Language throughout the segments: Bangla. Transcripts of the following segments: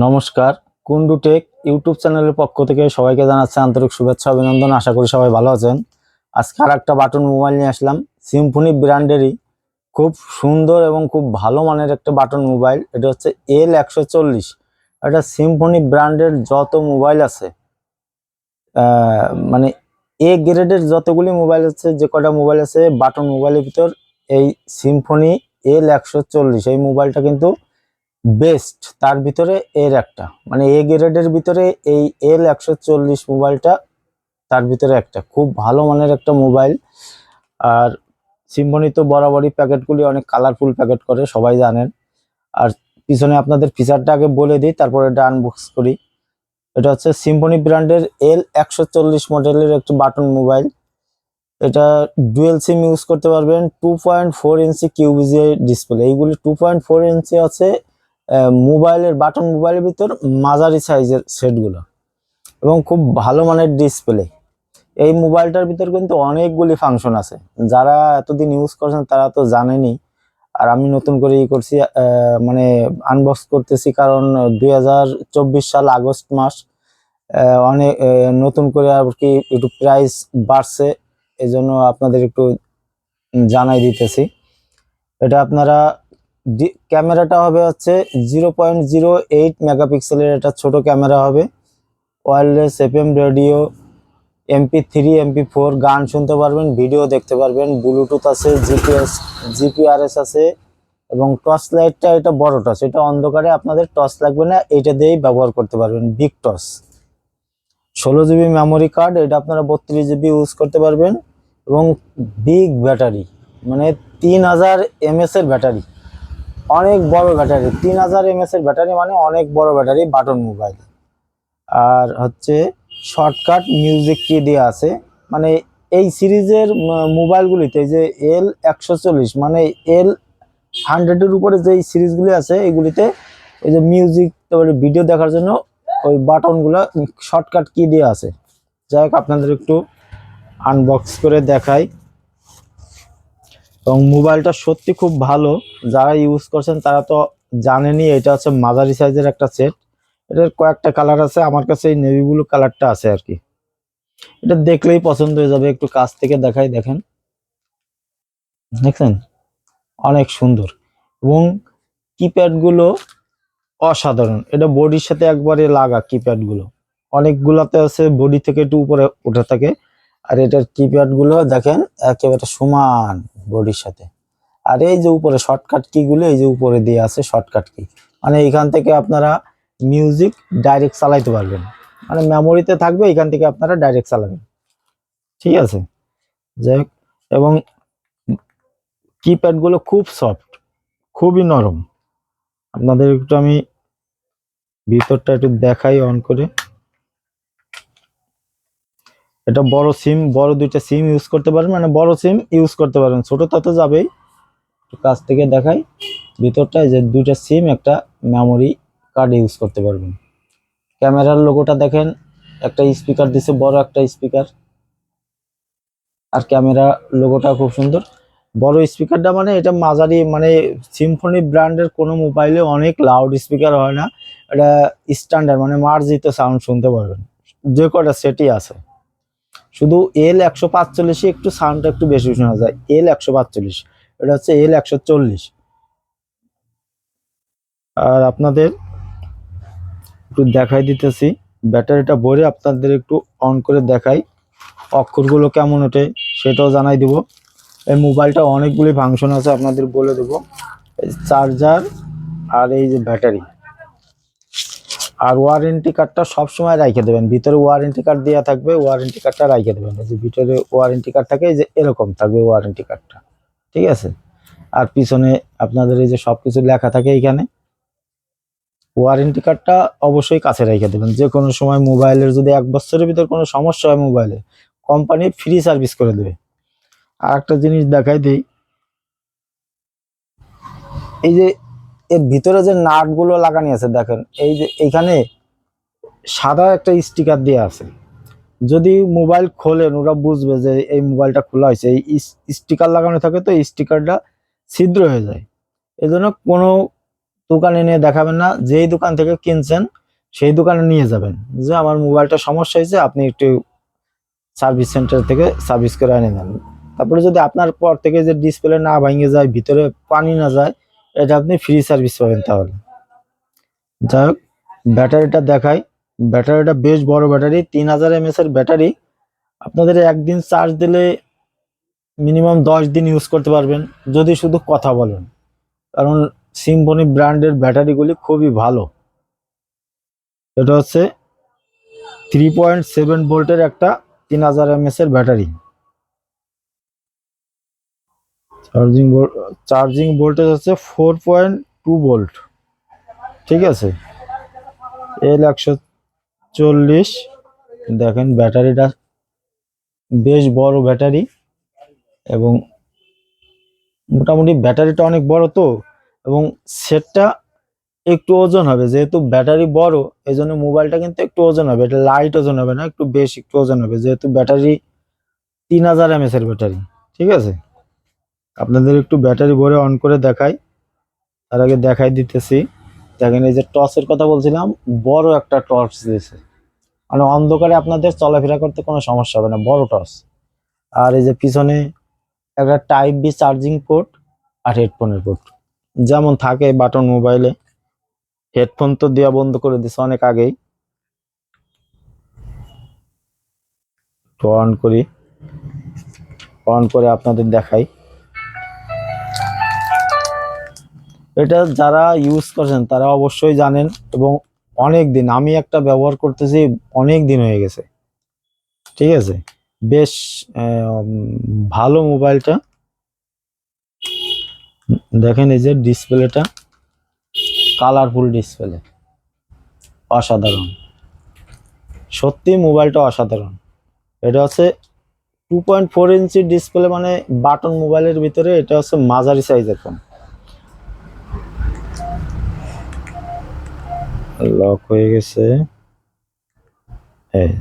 নমস্কার। কুন্ডু টেক ইউটিউব চ্যানেলের পক্ষ থেকে সবাইকে জানাচ্ছে আন্তরিক শুভেচ্ছা, অভিনন্দন। আশা করি সবাই ভালো আছেন। আজকে আর একটা বাটন মোবাইল নিয়ে আসলাম। সিম্ফনি ব্র্যান্ডেরই খুব সুন্দর এবং খুব ভালো মানের একটা বাটন মোবাইল। এটা হচ্ছে এল একশো চল্লিশ। এটা সিম্ফনি ব্র্যান্ডের যত মোবাইল আছে মানে এ গ্রেডের যতগুলি মোবাইল আছে, যে কটা মোবাইল আছে, বাটন মোবাইলের ভিতর এই সিম্ফনি এল একশো চল্লিশ, এই মোবাইলটা কিন্তু বেস্ট তার ভিতরে এর একটা। মানে এ গ্রেডের ভিতরে এই এল একশো চল্লিশ মোবাইলটা তার ভিতরে একটা। খুব ভালো মানের একটা মোবাইল আর সিম্বনি তো বরাবরই প্যাকেটগুলি অনেক কালারফুল প্যাকেট করে, সবাই জানেন। আর পিছনে আপনাদের ফিচারটা আগে বলে দিই, তারপরে এটা আনবক্স করি। এটা হচ্ছে সিম্ফনি ব্র্যান্ডের এল একশো চল্লিশ মডেলের একটি বাটন মোবাইল এটা ডুয়েল সিম ইউজ করতে পারবেন two point four inch QVGA display এইগুলি টু পয়েন্ট ফোর ইঞ্চি আছে মোবাইলের বাটন মোবাইলের ভিতর মাঝারি সাইজের সেটগুলো এবং খুব ভালো মানের ডিসপ্লে এই মোবাইলটার ভিতর কিন্তু অনেকগুলি ফাংশন আছে। যারা এতদিন ইউজ করছেন তারা তো জানেনি। আর আমি নতুন করে ই করছি মানে আনবক্স করতেছি কারণ দু হাজার চব্বিশ সাল আগস্ট মাস অনেক নতুন করে আর কি একটু প্রাইস বাড়ছে এই জন্য আপনাদের একটু জানাই দিতেছি। এটা আপনারা ক্যামেরাটা হবে হচ্ছে জিরো পয়েন্ট জিরো এইট মেগাপিক্সেলের একটা ছোট ক্যামেরা হবে। Wireless FM radio, MP three, MP four, গান শুনতে পারবেন, ভিডিও দেখতে পারবেন, ব্লুটুথ আছে, জিপিএস, জিপিআরএস আছে, এবং টর্চ লাইটটা এটা বড় টর্চ, এটা অন্ধকারে আপনাদের টর্চ লাগবে না এটা দিয়েই ব্যবহার করতে পারবেন, বিগ টর্চ। ষোলো জিবি মেমোরি কার্ড এটা আপনারা বত্রিশ জিবি ইউজ করতে পারবেন, এবং বিগ ব্যাটারি মানে তিন হাজার এমএস এর ব্যাটারি অনেক বড় ব্যাটারি, তিন হাজার এমএস এর ব্যাটারি মানে অনেক বড় ব্যাটারি বাটন মোবাইল। আর হচ্ছে শর্টকাট মিউজিক কি দেওয়া আছে মানে এই সিরিজের মোবাইলগুলিতে যে এল একশো চল্লিশ মানে এল হান্ড্রেডের উপরে যে সিরিজগুলি আছে, এগুলিতে এই যে মিউজিক, তারপরে ভিডিও দেখার জন্য ওই বাটনগুলো শর্টকাট কি দেওয়া আছে। যাই হোক, আপনাদের একটু আনবক্স করে দেখাই। এবং মোবাইলটা সত্যি খুব ভালো। যারা ইউজ করছেন তারা তো জানেনই, এটা হচ্ছে মাঝারি সাইজের একটা সেট এটার কয়েকটা কালার আছে, আমার কাছে এই নেভি ব্লু কালারটা আছে আর কি। এটা দেখলেই পছন্দ হয়ে যাবে, একটু কাছ থেকে দেখাই, দেখেন। দেখছেন? অনেক সুন্দর। এবং কিপ্যাডগুলো অসাধারণ। এটা বডির সাথে একবারে লাগা কিপ্যাডগুলো। অনেকগুলাতে আছে বডি থেকে একটু উপরে উঠে থাকে। আর এটার কিপ্যাডগুলো দেখেন, একেবারে সমান। বডির সাথে। আর এই যে উপরে শর্টকাট কি গুলো, এই যে উপরে দিয়ে আছে শর্টকাট কি মানে এখান থেকে আপনারা মিউজিক ডাইরেক্ট চালাইতে পারবেন। মানে মেমোরিতে থাকবে, এখান থেকে আপনারা ডাইরেক্ট চালাবেন। ঠিক আছে? যাই এবং কিপ্যাডগুলো খুব সফট খুবই নরম। আপনাদের একটু আমি ভিতরটা একটু দেখাই অন করে। এটা বড় সিম, বড় দুইটা সিম ইউজ করতে পারেন মানে বড় সিম ইউজ করতে পারেন। ছোট তো যাবেই। কাছ থেকে দেখাই। ভিতরটায় যে দুইটা সিম, একটা মেমোরি কার্ড ইউজ করতে পারবেন। ক্যামেরার লোগোটা দেখেন। একটা স্পিকার দিছে, বড় একটা স্পিকার আর ক্যামেরা লোগোটা খুব সুন্দর। বড় স্পিকারটা মানে এটা মাঝারি মানে সিম্ফনি ব্র্যান্ডের কোনো মোবাইলে অনেক লাউড স্পিকার হয় না। এটা স্ট্যান্ডার্ড মানে মার্জিত সাউন্ড শুনতে পারবেন। যে কটা সেটই আছে। শুধু এল একশো পাঁচচল্লিশে, একটু সাউন্ডটা একটু বেশি শোনা যায়। এল একশো পাঁচচল্লিশ, এটা হচ্ছে এল একশো চল্লিশ। আর আপনাদের একটু দেখাই দিতেছি, ব্যাটারিটা ভরে আপনাদের একটু অন করে দেখাই, অক্ষরগুলো কেমন ওঠে সেটাও জানাই দিব। এই মোবাইলটা অনেকগুলি ফাংশন আছে, আপনাদের বলে দেবো। চার্জার আর এই যে ব্যাটারি। আর ওয়ারেন্টি কার্ডটা সবসময় রাইখে দেবেন। ভিতরে ওয়ারেন্টি কার্ড দেওয়া থাকবে ওয়ারেন্টি কার্ডটা রাইখে দেবেন। যে ভিতরে ওয়ারেন্টি কার্ড থাকে যে এরকম থাকবে ওয়ারেন্টি কার্ডটা ঠিক আছে? আর পিছনে আপনাদের এই যে সব কিছু লেখা থাকে এইখানে ওয়ারেন্টি কার্ডটা অবশ্যই কাছে রেখে দেবেন। যে কোনো সময় মোবাইলের যদি এক বছরের ভিতর কোনো সমস্যা হয় মোবাইলে কোম্পানি ফ্রি সার্ভিস করে দেবে। আর একটা জিনিস দেখাই দিই। এই যে এর ভিতরে যে নাটগুলো লাগানি আছে, দেখেন, এই যে এইখানে সাদা একটা স্টিকার দেওয়া আছে। যদি মোবাইল খোলেন, ওরা বুঝবে যে এই মোবাইলটা খোলা হয়েছে। এই স্টিকার লাগানো থাকে তো, এই স্টিকারটা ছিদ্র হয়ে যায়। এজন্য কোনো দোকানে নিয়ে দেখাবেন না। যেই দোকান থেকে কিনছেন, সেই দোকানে নিয়ে যাবেন। যে আমার মোবাইলটা সমস্যা হয়েছে, আপনি একটু সার্ভিস সেন্টার থেকে সার্ভিস করে এনে নেন তারপরে যদি আপনার পর থেকে যে ডিসপ্লে না ভেঙে যায়, ভিতরে পানি না যায় এটা আপনি ফ্রি সার্ভিস পাবেন তাহলে। যাই হোক, ব্যাটারিটা দেখাই। ব্যাটারিটা বেশ বড় ব্যাটারি, তিন হাজার এমএস এর ব্যাটারি। আপনাদের একদিন চার্জ দিলে মিনিমাম দশ দিন ইউজ করতে পারবেন, যদি শুধু কথা বলেন। কারণ সিম্ফনি ব্র্যান্ডের ব্যাটারিগুলি খুবই ভালো। এটা হচ্ছে থ্রি পয়েন্ট সেভেন ভোল্টের একটা তিন হাজার এমএস এর ব্যাটারি। চার্জিং চার্জিং ভোল্টেজ হচ্ছে ফোর পয়েন্ট টু ভোল্ট। ঠিক আছে? এল একশো চল্লিশ। দেখেন ব্যাটারিটা বেশ বড় ব্যাটারি এবং মোটামুটি ব্যাটারিটা অনেক বড় তো, এবং সেটটা একটু ওজন হবে। যেহেতু ব্যাটারি বড় এই জন্য মোবাইলটা কিন্তু একটু ওজন হবে। এটা লাইট ওজন হবে না, একটু বেশ একটু ওজন হবে। যেহেতু ব্যাটারি তিন হাজার এমএস এর ব্যাটারি। ঠিক আছে? আপনাদের একটু ব্যাটারি ভরে অন করে দেখাই। তার আগে দেখাই দিতেছি। দেখেন এই যে টর্চের কথা বলছিলাম, বড় একটা টর্চ দিয়েছে। মানে অন্ধকারে আপনাদের চলাফেরা করতে কোনো সমস্যা হবে না, বড় টর্চ আর এই যে পিছনে একটা টাইপ বি চার্জিং পোর্ট আর হেডফোনের পোর্ট যেমন থাকে বাটন মোবাইলে হেডফোন তো দেওয়া বন্ধ করে দিছে অনেক আগেই। অন করি। অন করে আপনাদের দেখাই। এটা যারা ইউজ করছেন, তারা অবশ্যই জানেন এবং অনেক দিন, আমি একটা ব্যবহার করতেছি, অনেক দিন হয়ে গেছে। ঠিক আছে? বেশ ভালো মোবাইলটা। দেখেন এই যে ডিসপ্লেটা কালারফুল ডিসপ্লে অসাধারণ। সত্যি মোবাইলটা অসাধারণ। এটা হচ্ছে two point four inch display মানে বাটন মোবাইলের ভিতরে, এটা হচ্ছে মাঝারি সাইজের ফোন লক হয়ে গেছে। এই,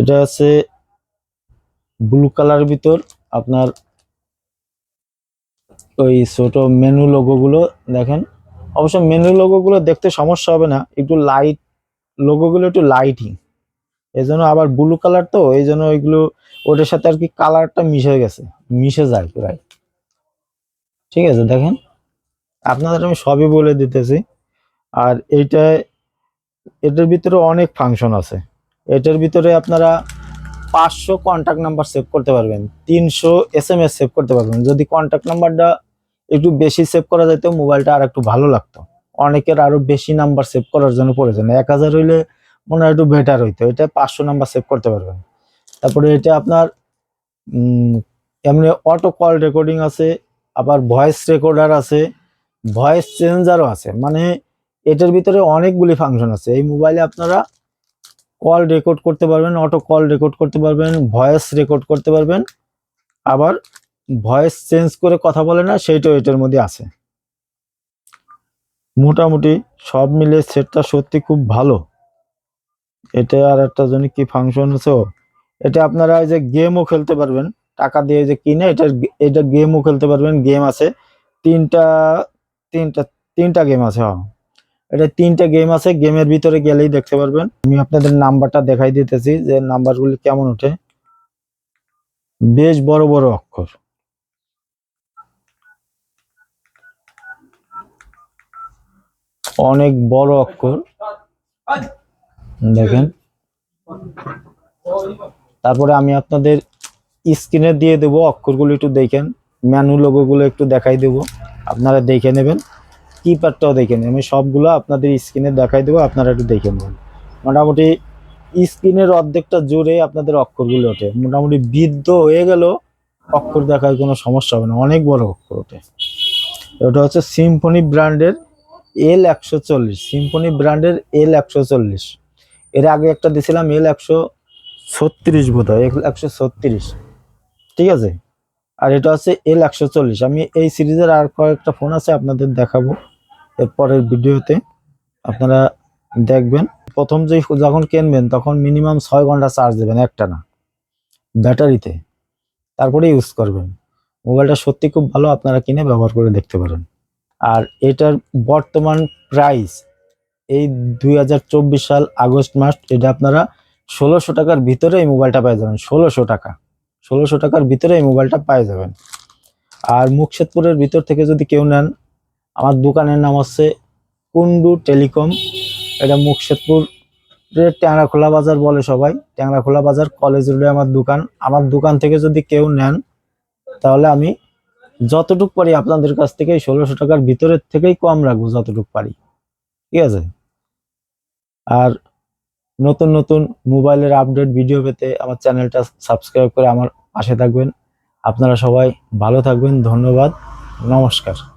এটা হচ্ছে ব্লু কালার ভিতর আপনার ওই ছোট মেনু লোগো গুলো দেখেন। অবশ্য মেনু লোগো গুলো দেখতে সমস্যা হবে না একটু লাইট লোগো গুলো একটু লাইটিং এই জন্য আবার ব্লু কালার তো এই জন্য ওইগুলো ওটার সাথে আর কি কালারটা মিশে গেছে মিশে যায় প্রায়। ঠিক আছে দেখেন। আপনাদের আমি সবই বলে দিতেছি। আর এইটা, এটার ভিতরে অনেক ফাংশন আছে। এটার ভিতরে আপনারা পাঁচশো কন্ট্যাক্ট নাম্বার সেভ করতে পারবেন, তিনশো এস এম এস সেভ করতে পারবেন। যদি কন্ট্যাক্ট নাম্বারটা একটু বেশি সেভ করা যেত মোবাইলটা আর একটু ভালো লাগতো। অনেকের আরও বেশি নাম্বার সেভ করার জন্য প্রয়োজন। এক হাজার হইলে মনে হয় একটু বেটার হইতো। এটা পাঁচশো নাম্বার সেভ করতে পারবেন। তারপরে এটা আপনার এমনি অটো কল রেকর্ডিং আছে, আবার ভয়েস রেকর্ডার আছে ভয়েস চেঞ্জারও আছে। মানে এটার ভিতরে অনেকগুলি ফাংশন আছে। এই মোবাইলে আপনারা কল রেকর্ড করতে পারবেন অটো কল রেকর্ড করতে পারবেন ভয়েস রেকর্ড করতে পারবেন। আবার ভয়েস চেঞ্জ করে কথা বলে না, সেইটাও এটার মধ্যে আছে। মোটামুটি সব মিলে সেটটা সত্যি খুব ভালো। এটা আর একটা জন্য কি ফাংশন আছে এটা আপনারা এই যে গেমও খেলতে পারবেন। টাকা দিয়ে যে কিনে এটা এটা গেমও খেলতে পারবেন। গেম আছে। তিনটা তিনটা তিনটা গেম আছে হ্যাঁ এটা তিনটা গেম আছে। গেমের ভিতরে গেলেই দেখতে পারবেন। আমি আপনাদের নাম্বারটা দেখাই দিতেছি যে নাম্বারগুলি কেমন ওঠে। বেশ বড় বড় অক্ষর। অনেক বড় অক্ষর। দেখেন। তারপরে আমি আপনাদের স্ক্রিনে দিয়ে দেবো। অক্ষরগুলো একটু দেখেন। ম্যানু লোগোগুলো একটু দেখাই দেবো। আপনারা দেখে নেবেন। কিপ্যাডটাও দেখে নেবেন আমি সবগুলো আপনাদের স্ক্রিনে দেখাই দেবো, আপনারা একটু দেখে নেবেন মোটামুটি স্ক্রিনের অর্ধেকটা জুড়ে আপনাদের অক্ষরগুলো ওঠে। মোটামুটি বৃদ্ধ হয়ে গেল, অক্ষর দেখায় কোনো সমস্যা হবে না। অনেক বড় অক্ষর ওঠে। ওটা হচ্ছে সিম্ফনি ব্র্যান্ডের এল একশো চল্লিশ। সিম্ফনি ব্র্যান্ডের এল একশো চল্লিশ। এর আগে একটা দিয়েছিলাম এল একশো ছত্রিশ বোধ হয় একশো ছত্রিশ। ঠিক আছে? আর এটা হচ্ছে এল একশো চল্লিশ। আমি এই সিরিজের আর কয়েকটা ফোন আছে, আপনাদের দেখাবো। এর পরের ভিডিওতে আপনারা দেখবেন, প্রথম যে যখন কিনবেন তখন মিনিমাম ছয় ঘণ্টা চার্জ দেবেন, একটা না। ব্যাটারিতে। তারপরে ইউজ করবেন। মোবাইলটা সত্যি খুব ভালো আপনারা কিনে ব্যবহার করে দেখতে পারেন। আর এটার বর্তমান প্রাইস এই দুই হাজার চব্বিশ সাল আগস্ট মাস, এটা আপনারা ষোলোশো টাকার ভিতরে এই মোবাইলটা পেয়ে যাবেন, ষোলোশো টাকা। ষোলোশো টাকার ভিতরে এই মোবাইলটা পেয়ে যাবেন। আর মুকশেদপুরের ভিতর থেকে যদি কেউ নেন আমার দোকানের নাম হচ্ছে কুন্ডু টেলিকম। এটা মুকশেদপুর ট্যাংরাখোলা বাজার বলে সবাই। ট্যাংরাখোলা বাজার কলেজ রোডে আমার দোকান। আমার দোকান থেকে যদি কেউ নেন, তাহলে আমি যতটুক পারি আপনাদের কাছ থেকে ষোলোশো টাকার ভিতরের থেকেই কম রাখব যতটুক পারি। ঠিক আছে? আর নতুন নতুন মোবাইলের আপডেট, ভিডিও পেতে আমার চ্যানেলটা সাবস্ক্রাইব করে আমার পাশে থাকবেন। আপনারা সবাই ভালো থাকবেন, ধন্যবাদ, নমস্কার।